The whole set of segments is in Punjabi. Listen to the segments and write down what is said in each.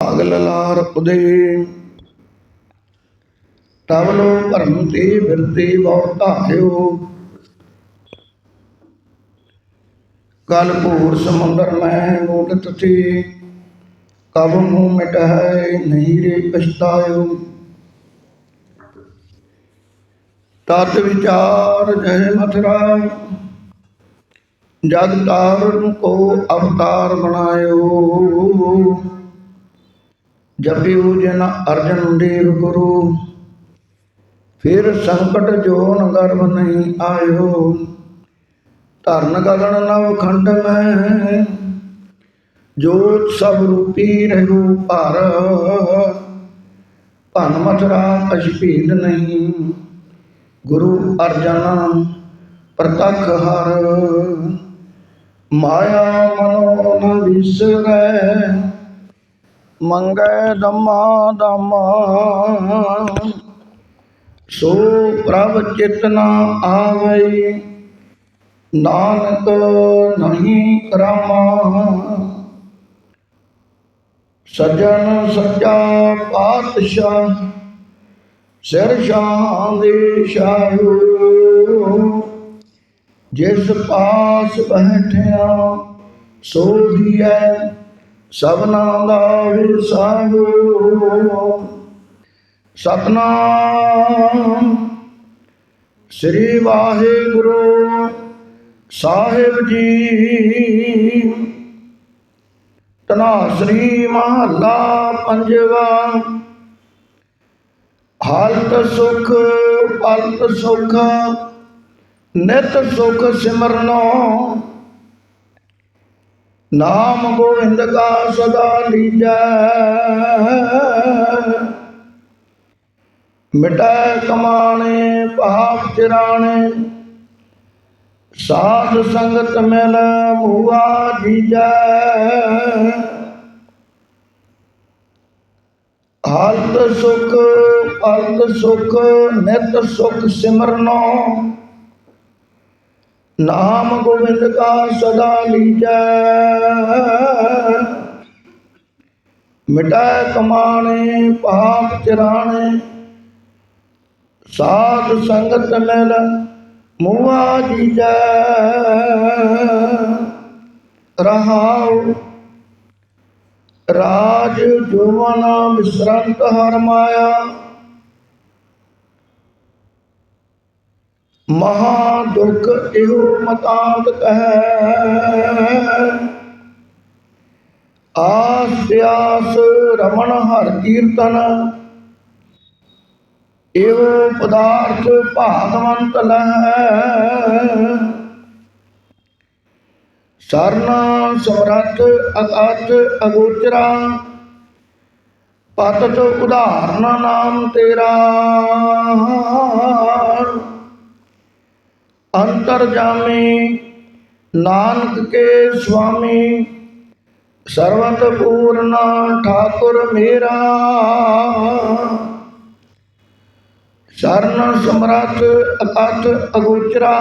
ਅਗਲ ਲਾਰ ਉਦੇ ਤਬ ਲੋ ਭਰਮ ਤੇ ਬਿਰਤੇ ਬਹੁ ਧਾਰਿਓ ਕਲ ਭੂਰ ਸਮੁੰਦਰ ਮੈਂ ਮੋਟਤ ਤੇ, ਕਬ ਮੂੰਹ ਮਿਟਾਏ ਨਹੀਂ ਰੇ ਪਛਤਾਇਓ। ਤਤ ਵਿਚਾਰ ਜੈ ਮਥੁਰਾ ਜਗ ਤਾਰਨ ਕੋ ਅਵਤਾਰ ਬਣਾਇਓ। ਜਪਿਓ ਜਨ ਅਰਜਨ ਦੇਵ ਗੁਰੂ। ਫਿਰ ਸੰਕਟ ਜੋਨ ਗਰਭ ਨਹੀਂ ਆਇਓ। ਧਰਨ ਗਗਨ ਨਵ ਖੰਡ ਮੈਂ। ਜੋਤ ਸਭ ਰੂਪੀ ਰਹੂ ਭਰ। ਭਨ ਮਥੁਰਾ ਅਸ਼ਪੀਦ ਨਹੀਂ। ਗੁਰੂ ਅਰਜਨ ਪ੍ਰਤਖ ਹਰ। ਮਾਇਆ ਮਨੋ ਨ ਵਿਸਰੈ। ਮੰਗੈ ਦਮਾ ਦਮਾ। ਸੋ ਪ੍ਰਭ ਚਿਤਨਾ ਆਵਈ ਨਾਨਕ ਨਹੀਂ ਕਰਾਮਾ ਸਜਣ ਸੱਚਾ ਪਾਤਸ਼ਾਹ, ਸਿਰ ਸ਼ਾਂ ਦੇ ਸ਼ਾਹੂ ਜਿਸ ਪਾਸ ਬੈਠਿਆ ਸੋਧੀਐ ਸਭਨਾ ਦਾ ਵਿਸਾਹੂ ਸਤਨਾਮ। ਸ੍ਰੀ ਵਾਹਿਗੁਰੂ ਸਾਹਿਬ ਜੀ। ਤਨਾ ਸ੍ਰੀ ਮਹੱਲਾ ਪੰਜਵਾ। ਹਾਲਤ ਸੁਖ, ਪਲਤ ਸੁਖ, ਨਿਤ ਸੁਖ ਸਿਮਰਨੋ। ਨਾਮ ਗੋਵਿੰਦ ਕਾ ਸਦਾ ਲੀਜੈ। ਮਿਟੈ ਕਮਾਣੇ, ਭਾਵ ਚਿਰਾਣੇ। ਸਾਧ ਸੰਗਤ ਮਿਲ ਮੂਆ ਜੀਜੈ। ਹਾਲਤ ਸੁਖ ਪਲਤ ਸੁਖ, ਨਿਤ ਸੁਖ ਸਿਮਰਨੋ। ਨਾਮ ਗੋਬਿੰਦ ਕਾ ਸਦਾ ਲੀਜੈ। ਮਿਟੈ ਕਮਾਣੇ ਪਾਪ ਚਰਾਣੇ। ਸਾਧ ਸੰਗਤ ਮਿਲ ਮੂਆ ਜੀਜੈ। ਰਹਾਉ। ਰਾਜ ਜੋਵਨਾ ਮਿਸਰੰਤ ਹਰ ਮਾਇਆ। ਮਹਾ ਦੁਖ ਇਹੋ ਮਤਾਂਤ ਕਹੈ। ਆਸ ਰਮਣ ਹਰ ਕੀਰਤਨ। ਇਹੋ ਪਦਾਰਥ ਭਾਗਵੰਤ ਲਹੈ। ਸਰਨ ਸਮਰੱਥ ਅਕਤ ਅਗੋਚਰਾ। ਪਤਤ ਉਦਾਹਰਨ ਨਾਮ ਤੇਰਾ। ਅੰਤਰ ਜਾਮੀ, ਨਾਨਕ ਕੇ ਸੁਆਮੀ, ਸਰਵਤ ਪੂਰਨ ਠਾਕੁਰ ਮੇਰਾ। ਸਰਨ ਸਮਰੱਥ ਅਕਥ ਅਗੋਚਰਾ,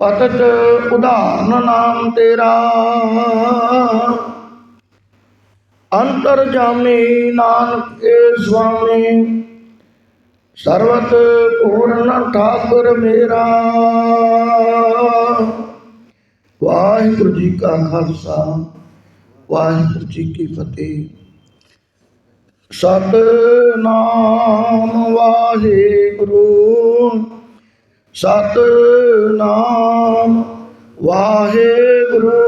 ਪਤਤ ਉਦਾਹਰਨ ਨਾਮ ਤੇਰਾ। ਅੰਤਰ ਜਾਮੀ, ਨਾਨਕ ਕੇ ਸੁਆਮੀ ਸਰਵਤ ਪੂਰਨ ਠਾਕੁਰ ਮੇਰਾ। ਵਾਹਿਗੁਰੂ ਜੀ ਕਾ ਖਾਲਸਾ, ਵਾਹਿਗੁਰੂ ਜੀ ਕੀ ਫਤਿਹ। ਸਤਨਾਮ ਵਾਹਿਗੁਰੂ ਸਤਨਾਮ ਵਾਹਿਗੁਰੂ।